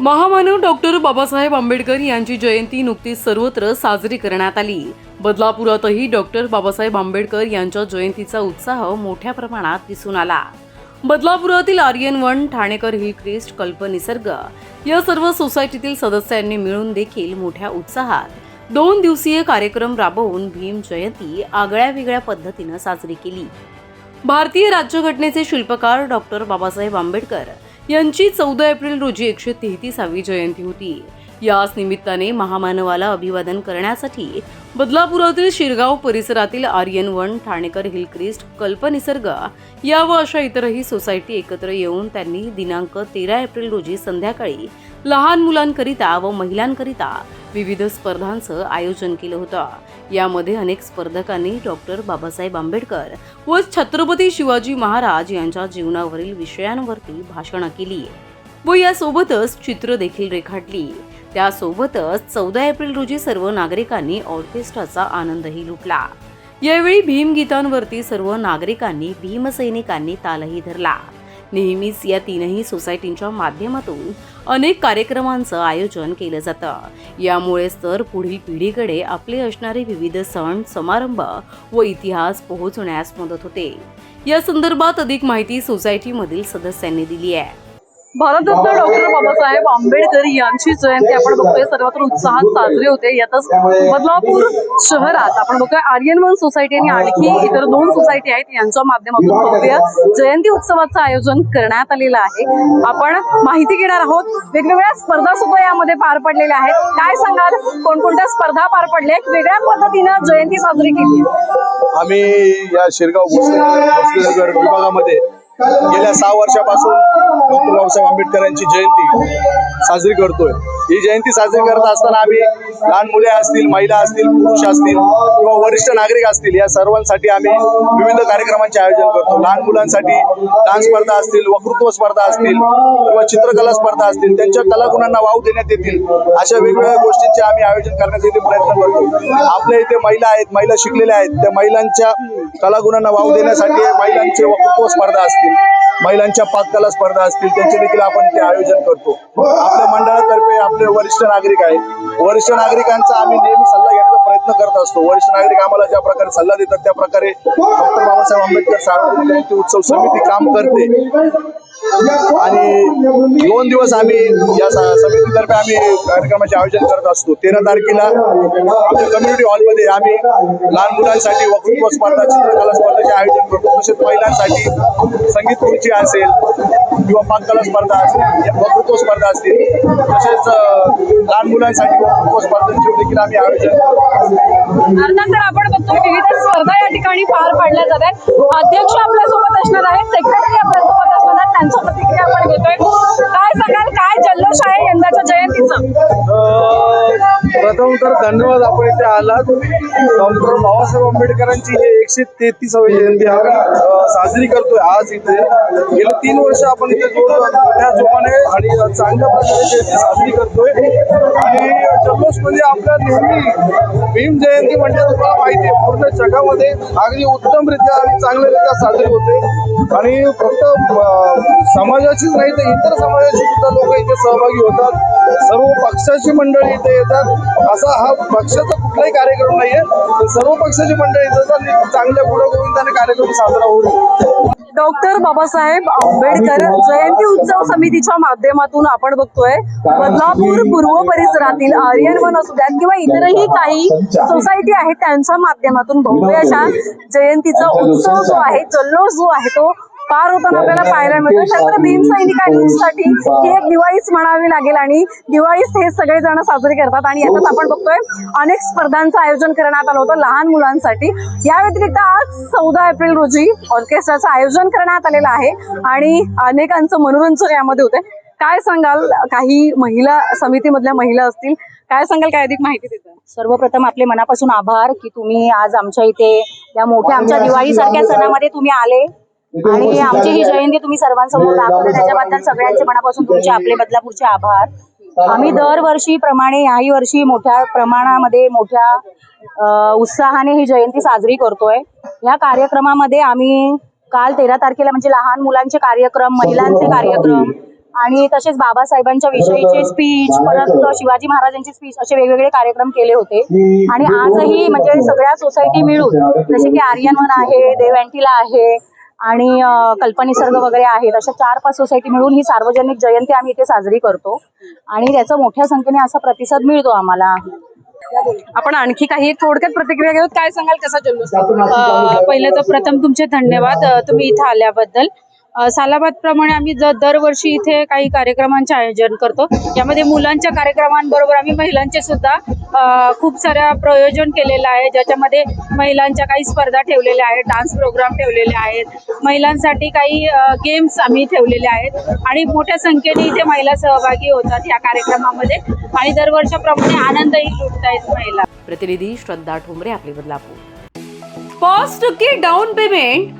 महामानव डॉक्टर बाबासाहेब आंबेडकर यांची जयंती नुकतीच सर्वत्र साजरी करण्यात आली. बदलापुरातही डॉक्टर बाबासाहेब आंबेडकर यांच्या जयंतीचा उत्साह मोठ्या प्रमाणात दिसून आला. बदलापुरातील Aryan one Thanekar hill crest Kalp Nisarg या सर्व सोसायटीतील सदस्यांनी मिळून देखील मोठ्या उत्साहात दोन दिवसीय कार्यक्रम राबवून भीम जयंती आगळ्या वेगळ्या पद्धतीनं साजरी केली. भारतीय राज्यघटनेचे शिल्पकार डॉक्टर बाबासाहेब आंबेडकर यांची चौदा एप्रिल रोजी एकशे तेहतीसावी जयंती होती. याच निमित्ताने महामानवाला अभिवादन करण्यासाठी बदलापुरातील शिरगाव परिसरातील आर्यन वन ठाणेकर हिलक्रिस्ट कल्पनिसर्ग या व अशा इतरही सोसायटी एकत्र येऊन त्यांनी दिनांक तेरा एप्रिल रोजी संध्याकाळी लहान मुलांकरिता व महिलांकरिता विविध स्पर्धांचं आयोजन केलं होतं. यामध्ये अनेक स्पर्धकांनी डॉक्टर बाबासाहेब आंबेडकर व छत्रपती शिवाजी महाराज यांच्या जीवनावरील विषयांवरती भाषणं केली. व यासोबतच चित्र देखील रेखाटली. त्यासोबतच चौदा एप्रिल रोजी सर्व नागरिकांनी ऑर्केस्ट्राचा आनंदही लुटला. यावेळी भीमगीतांवरती सर्व नागरिकांनी भीमसैनिकांनी तालही धरला. नेहमीच या तीनही सोसायटींच्या माध्यमातून अनेक कार्यक्रमांचं आयोजन केलं जातं. यामुळेच तर पुढील पिढीकडे आपले असणारे विविध सण समारंभ व इतिहास पोहोचण्यास मदत होते. या संदर्भात अधिक माहिती सोसायटीमधील सदस्यांनी दिली आहे. भारतरत्न डॉक्टर बाबासाहेब आंबेडकर यांची जयंती आपण बघतोय. सर्वत्र उत्साहात साजरी होते. यातच बदलापूर शहरात आपण बघतोय आर्यन वन सोसायटी आणि आणखी इतर दोन सोसायटी आहेत यांच्या माध्यमातून भव्य जयंती उत्सवाचं आयोजन करण्यात आलेलं आहे. आपण माहिती घेणार आहोत वेगवेगळ्या स्पर्धा सुद्धा यामध्ये पार पडलेल्या आहेत. काय सांगाल? कोणकोणत्या स्पर्धा पार पडल्या वेगळ्या पद्धतीनं जयंती साजरी केली. आम्ही या शिरगाव विभागामध्ये गेल्या सहा वर्षापासून डॉक्टर बाबासाहेब आंबेडकर यांची जयंती साजरी करतोय. ही जयंती साजरी करत असताना आम्ही लहान मुले असतील महिला असतील पुरुष असतील किंवा वरिष्ठ नागरिक असतील या सर्वांसाठी आम्ही विविध कार्यक्रमांचे आयोजन करतो. लहान मुलांसाठी डान्स स्पर्धा असतील वक्तृत्व स्पर्धा असतील किंवा चित्रकला स्पर्धा असतील त्यांच्या कलागुणांना वाव देण्यात येतील अशा वेगवेगळ्या गोष्टींचे आम्ही आयोजन करण्याचा इथे प्रयत्न करतो. आपल्या इथे महिला आहेत महिला शिकलेल्या आहेत. त्या महिलांच्या कलागुणांना वाव देण्यासाठी महिलांचे वक्तृत्व स्पर्धा असतील. महिलांच्या पाककला स्पर्धा असतील त्यांचे देखील आपण ते आयोजन करतो. आपल्या मंडळातर्फे आपले वरिष्ठ नागरिक आहेत. वरिष्ठ नागरिकांचा आम्ही नेहमी सल्ला घेण्याचा प्रयत्न करत असतो. वरिष्ठ नागरिक आम्हाला ज्या प्रकारे सल्ला देतात त्या प्रकारे डॉक्टर बाबासाहेब आंबेडकर सार्वजनिक जयंती उत्सव समिती काम करते. आणि दोन दिवस आम्ही या स- समितीतर्फे आम्ही कार्यक्रमाचे आयोजन करत असतो. तेरा तारखेला आमच्या कम्युनिटी हॉलमध्ये आम्ही लहान मुलांसाठी वक्तृत्व स्पर्धा चित्रकला स्पर्धेचे आयोजन करतो. तसेच महिलांसाठी संगीत खुर्ची असेल किंवा पाककला स्पर्धा असेल वक्तृत्व स्पर्धा असतील. तसेच लहान मुलांसाठी वक्तृत्व स्पर्धांचे देखील आम्ही आयोजन करतो. आपण बघतो विविध स्पर्धा या ठिकाणी पार पाडल्या जात आहेत. अध्यक्ष आपल्यासोबत असणार आहेत सेक्रेटरी आपल्यासोबत असणार त्यांच्या प्रतिक्रिया आपण घेतोय? काय सांगाल? काय जल्लोष आहे यंदाच्या जयंतीचं? प्रथम तर धन्यवाद आपण इथे आलात. डॉक्टर बाबासाहेब आंबेडकरांची हे एकशे तेहतीसावी जयंती आपण साजरी करतोय आज इथे. गेले तीन वर्ष आपण इथे जोर मोठ्या जोमाने आणि चांगल्या प्रकारे जयंती साजरी करतोय. आणि जल्लोष म्हणजे आपल्या नेहमी भीम जयंती म्हणजे तुम्हाला माहिती आहे पूर्ण जगामध्ये अगदी उत्तमरित्या आणि चांगल्यारित्या साजरी होते. आणि फक्त समाजाचीच नाही तर इतर समाजाची सुद्धा लोक इथे सहभागी होतात. सर्व पक्षाची मंडळी इथे येतात. असा हा पक्षाचा कुठलाही कार्यक्रम नाहीये. तर सर्व पक्षाची मंडळी इथे येतात चांगल्या पुढे गोविंदाने कार्यक्रम साजरा होईल डॉक्टर बाबासाहेब आंबेडकर जयंती उत्सव समितीच्या माध्यमातून आपण बघतोय बदलापूर पूर्व परिसरातील आर्यन वन असू द्यात किंवा इतरही काही सोसायटी आहेत त्यांच्या माध्यमातून भव्य अशा जयंतीचा उत्सव जो आहे जल्लोष जो आहे तो पार होताना आपल्याला पाहायला मिळतो. त्यानंतर भीम सैनिकांसाठी ही एक दिवाळीच म्हणावी लागेल आणि दिवाळीच हे सगळेजण साजरी करतात. आणि यातच आपण बघतोय अनेक स्पर्धांचं आयोजन करण्यात आलं होतं लहान मुलांसाठी. या व्यतिरिक्त आज चौदा एप्रिल रोजी ऑर्केस्ट्राचं आयोजन करण्यात आलेलं आहे आणि अनेकांचं मनोरंजन यामध्ये होते काय सांगाल? काही महिला समितीमधल्या महिला असतील. काय सांगाल? काय अधिक माहिती देतात? सर्वप्रथम आपले मनापासून आभार की तुम्ही आज आमच्या इथे या मोठ्या आमच्या दिवाळी सारख्या सणामध्ये तुम्ही आले. आणि आमची ही जयंती तुम्ही सर्वांसमोर दाखवली. त्याच्याबद्दल सगळ्यांचे मनापासून तुमचे आपले बदलापूरचे आभार. आम्ही दरवर्षी प्रमाणे याही वर्षी मोठ्या प्रमाणामध्ये मोठ्या उत्साहाने ही जयंती साजरी करतोय. या कार्यक्रमामध्ये आम्ही काल तेरा तारखेला म्हणजे लहान मुलांचे कार्यक्रम महिलांचे कार्यक्रम आणि तसेच बाबासाहेबांच्या विषयीचे स्पीच परत शिवाजी महाराजांची स्पीच असे वेगवेगळे कार्यक्रम केले होते. आणि आजही म्हणजे सगळ्या सोसायटी मिळून जसे की आर्यन वन आहे देव अँटिला आहे आणि कल्पनिसर्ग वगैरे आहेत. अशा चार पाच सोसायटी मिळून ही सार्वजनिक जयंती आम्ही इथे साजरी करतो. आणि त्याचा मोठ्या संख्येने असा प्रतिसाद मिळतो आम्हाला. आपण आणखी काही एक थोडक्यात प्रतिक्रिया घेऊ काय सांगाल? कसा जल्लोष? पहिलं तर प्रथम तुमचे धन्यवाद. तुम्ही इथं आल्याबद्दल. अ, सालाबाद प्रमाणे आम्ही ज- दरवर्षी इथे काही कार्यक्रमांचे आयोजन करतो. यामध्ये मुलांच्या कार्यक्रमांबरोबर आम्ही महिलांचे सुद्धा खूप साऱ्या प्रयोजन केलेलं आहे. ज्याच्यामध्ये महिलांच्या काही स्पर्धा ठेवलेल्या आहेत डान्स प्रोग्राम ठेवलेले आहेत. महिलांसाठी काही गेम्स आम्ही ठेवलेले आहेत. आणि मोठ्या संख्येने इथे महिला सहभागी होतात या कार्यक्रमामध्ये. आणि दरवर्षाप्रमाणे आनंदही लुटतायत महिला. प्रतिनिधी श्रद्धा ठोंबरे आपले बदलापूर. पाच टक्के डाऊन पेमेंट